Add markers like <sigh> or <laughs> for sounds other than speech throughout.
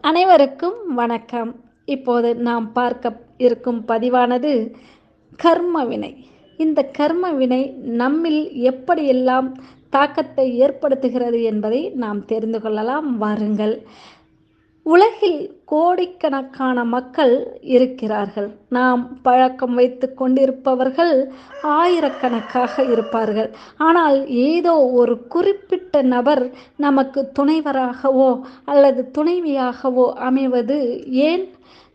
அனைவருக்கும் வணக்கம். இப்போது நாம் பார்க்க இருக்கும் பதிவானது கர்ம வினை. இந்த கர்ம வினை நம்மில் எப்படியெல்லாம் தாக்கத்தை ஏற்படுத்துகிறது என்பதை நாம் தெரிந்து கொள்ளலாம். வாருங்கள். உலகில் கோடிக்கணக்கான மக்கள் இருக்கிறார்கள். நாம் பழக்கம் வைத்து கொண்டிருப்பவர்கள் ஆயிரக்கணக்காக இருப்பார்கள். ஆனால் ஏதோ ஒரு குறிப்பிட்ட நபர் நமக்கு துணைவராகவோ அல்லது துணைவியாகவோ அமைவது ஏன்?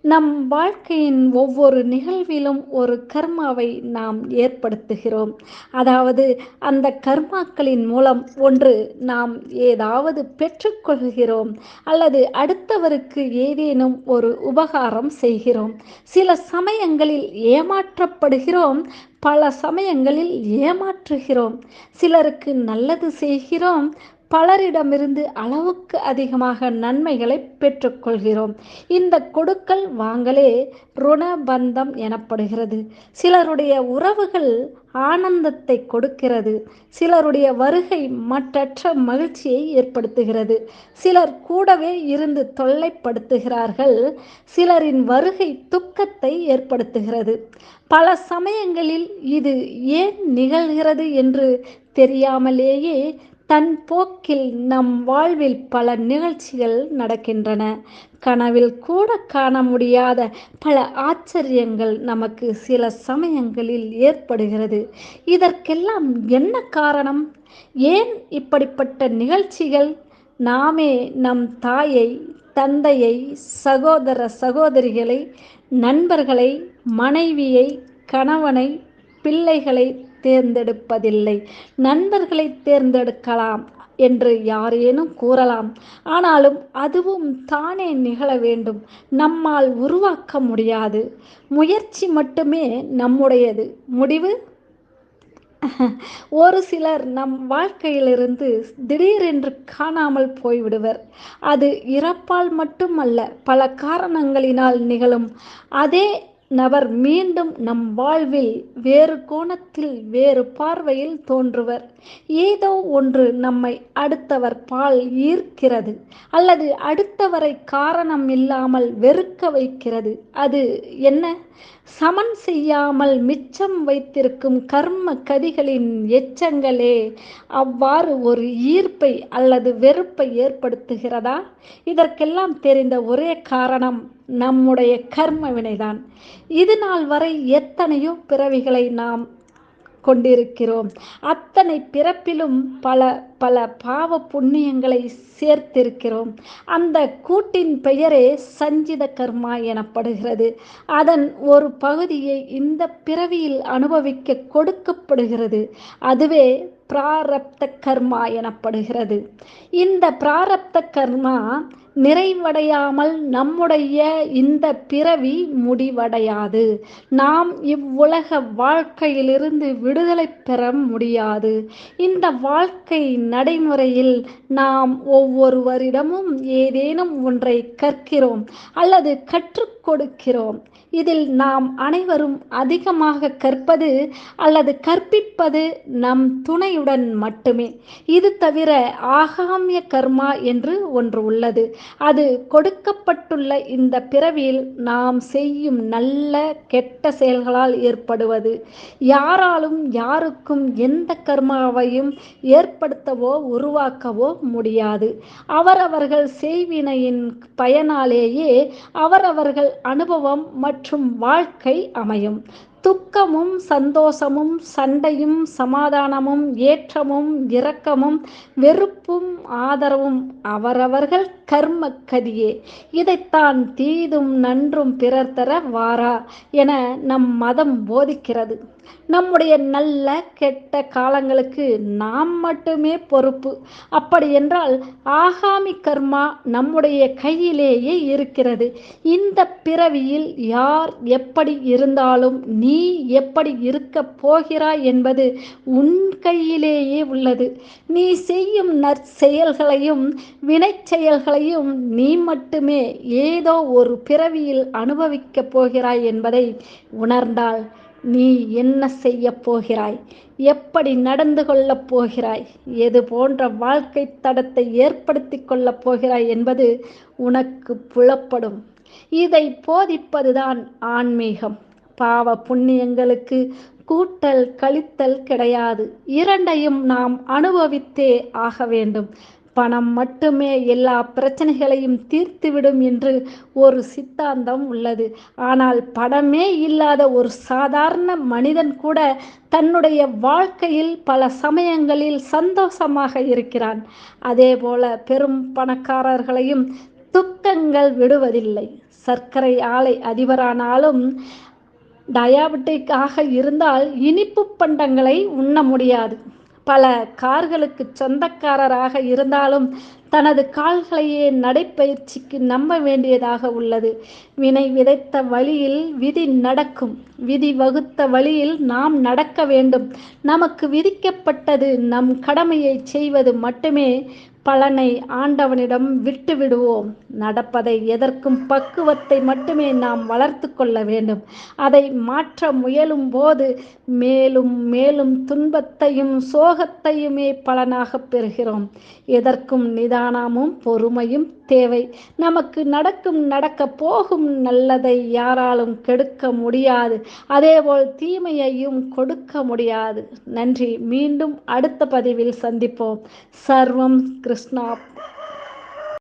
நம் வாழ்க்கையின் ஒவ்வொரு நிகழ்விலும் ஒரு கர்மாவை நாம் ஏற்படுத்துகிறோம். அதாவது அந்த கர்மாக்களின் மூலம் ஒன்று நாம் ஏதாவது பெற்றுக்கொள்கிறோம் அல்லது அடுத்தவருக்கு ஏதேனும் ஒரு உபகாரம் செய்கிறோம். சில சமயங்களில் ஏமாற்றப்படுகிறோம் பல சமயங்களில் ஏமாற்றுகிறோம். சிலருக்கு நல்லது செய்கிறோம் பலரிடமிருந்து அளவுக்கு அதிகமாக நன்மைகளை பெற்றுக்கொள்கிறோம். இந்த கொடுக்கல் வாங்கலே ருணபந்தம் எனப்படுகிறது. சிலருடைய உறவுகள் ஆனந்தத்தை கொடுக்கிறது. சிலருடைய வருகை மற்றற்ற மகிழ்ச்சியை ஏற்படுத்துகிறது. சிலர் கூடவே இருந்து தொல்லைப்படுத்துகிறார்கள். சிலரின் வருகை துக்கத்தை ஏற்படுத்துகிறது. பல சமயங்களில் இது ஏன் நிகழ்கிறது என்று தெரியாமலேயே தன் போக்கில் நம் வாழ்வில் பல நிகழ்ச்சிகள் நடக்கின்றன. கனவில் கூட காண முடியாத பல ஆச்சரியங்கள் நமக்கு சில சமயங்களில் ஏற்படுகிறது. இதற்கெல்லாம் என்ன காரணம்? ஏன் இப்படிப்பட்ட நிகழ்ச்சிகள்? நாமே நம் தாயை தந்தையை சகோதர சகோதரிகளை நண்பர்களை மனைவியை கணவனை பிள்ளைகளை தேர்ந்தெடுப்பதில்லை. நண்பர்களை தேர்ந்தெடுக்கலாம் என்று யாரேனும் கூறலாம். ஆனாலும் அதுவும் தானே நிகழ வேண்டும். நம்மால் உருவாக்க முடியாது. முயற்சி மட்டுமே நம்முடையது. முடிவு? <laughs> ஒரு சிலர் நம் வாழ்க்கையிலிருந்து திடீரென்று காணாமல் போய்விடுவர். அது இறப்பால் மட்டுமல்ல பல காரணங்களினால் நிகழும். அதே நபர் மீண்டும் நம் வாழ்வில் வேறு கோணத்தில் வேறு பார்வையில் தோன்றுவர். ஏதோ ஒன்று நம்மை அடுத்தவர் பால் ஈர்க்கிறது அல்லது அடுத்தவரை காரணம் இல்லாமல் வெறுக்க வைக்கிறது. அது என்ன? சமன் செய்யாமல் மிச்சம் வைத்திருக்கும் கர்ம கதிகளின் எச்சங்களே அவ்வாறு ஒரு ஈர்ப்பை அல்லது வெறுப்பை ஏற்படுத்துகிறதா? இதற்கெல்லாம் தெரிந்த ஒரே காரணம் நம்முடைய கர்ம வினைதான். இது நாள் வரை எத்தனையோ பிறவிகளை நாம் கொண்டிருக்கிறோம். அத்தனை பிறப்பிலும் பல பல பாவ புண்ணியங்களை சேர்த்திருக்கிறோம். அந்த கூட்டின் பெயரே சஞ்சித கர்மா எனப்படுகிறது. அதன் ஒரு பகுதியை இந்த பிறவியில் அனுபவிக்க கொடுக்கப்படுகிறது. அதுவே பிராரப்த கர்மா எனப்படுகிறது. இந்த பிராரப்த கர்மா நிறைவடையாமல் நம்முடைய இந்த பிறவி முடிவடையாது. நாம் இவ்வுலக வாழ்க்கையிலிருந்து விடுதலை பெற முடியாது. இந்த வாழ்க்கை நடைமுறையில் நாம் ஒவ்வொருவரிடமும் ஏதேனும் ஒன்றை கற்கிறோம் அல்லது கற்றுக் கொடுக்கிறோம். இதில் நாம் அனைவரும் அதிகமாக கற்பது அல்லது கற்பிப்பது நம் துணையுடன் மட்டுமே. இது தவிர ஆகாமிய கர்மா என்று ஒன்று உள்ளது. அது கொடுக்கப்பட்டுள்ள இந்த பிறவியில் நாம் செய்யும் நல்ல கெட்ட செயல்களால் ஏற்படுவது. யாராலும் யாருக்கும் எந்த கர்மாவையும் ஏற்படுத்தவோ உருவாக்கவோ முடியாது. அவரவர்கள் செய்வினையின் பயனாலேயே அவரவர்கள் அனுபவம் மற்றும் வாழ்க்கை அமையும். துக்கமும் சந்தோஷமும் சண்டையும் சமாதானமும் ஏற்றமும் இரக்கமும் வெறுப்பும் ஆதரவும் அவரவர்கள் கர்ம கதியே இதைத்தான் தீதும் நன்றும் பிறர் தர வாரா என நம் மதம் போதிக்கிறது. நம்முடைய நல்ல கெட்ட காலங்களுக்கு நாம் மட்டுமே பொறுப்பு. அப்படி என்றால் ஆகாமி கர்மா நம்முடைய கையிலேயே இருக்கிறது. இந்த பிறவியில் யார் எப்படி இருந்தாலும் நீ எப்படி இருக்க போகிறாய் என்பது உன் கையிலேயே உள்ளது. நீ செய்யும் நற்செயல்களையும் வினை செயல்களையும் நீ மட்டுமே ஏதோ ஒரு பிறவியில் அனுபவிக்கப் போகிறாய் என்பதை உணர்ந்தால் நீ என்ன செய்ய போகிறாய்? எப்படி நடந்து கொள்ளப் போகிறாய்? எது போன்ற வாழ்க்கை தடத்தை ஏற்படுத்தி கொள்ளப் போகிறாய் என்பது உனக்கு புலப்படும். இதை போதிப்பதுதான் ஆன்மீகம். பாவ புண்ணியங்களுக்கு கூட்டல் கழித்தல் கிடையாது. இரண்டையும் நாம் அனுபவித்தே ஆக வேண்டும். பணம் மட்டுமே எல்லா பிரச்சனைகளையும் தீர்த்துவிடும் என்று ஒரு சித்தாந்தம் உள்ளது. ஆனால் பணமே இல்லாத ஒரு சாதாரண மனிதன் கூட தன்னுடைய வாழ்க்கையில் பல சமயங்களில் சந்தோஷமாக இருக்கிறான். அதேபோல பெரும் பணக்காரர்களையும் துக்கங்கள் விடுவதில்லை. சர்க்கரை ஆலை அதிபரானாலும் டயாபெட்டிக்காக இருந்தால் இனிப்பு பண்டங்களை உண்ண முடியாது. பல கார்களுக்கு சொந்தக்காரராக இருந்தாலும் தனது கால்களையே நடைப்பயிற்சிக்கு நம்ப வேண்டியதாக உள்ளது. வினை விதைத்த வழியில் விதி நடக்கும். விதி வகுத்த வழியில் நாம் நடக்க வேண்டும். நமக்கு விதிக்கப்பட்டது நம் கடமையை செய்வது மட்டுமே பலனை ஆண்டவனிடம் விட்டு விடுவோம் நடப்பதை எதற்கும் பக்குவத்தை மட்டுமே நாம் வளர்த்து கொள்ள வேண்டும். அதை மாற்ற முயலும் போது மேலும் மேலும் துன்பத்தையும் சோகத்தையுமே பலனாக பெறுகிறோம். எதற்கும் நிதானமும் பொறுமையும் தேவை. நமக்கு நடக்கும் நடக்க போகும் நல்லதை யாராலும் கெடுக்க முடியாது. அதேபோல் தீமையையும் கொடுக்க முடியாது. நன்றி. மீண்டும் அடுத்த பதிவில் சந்திப்போம். சர்வம் കൃഷ്ണ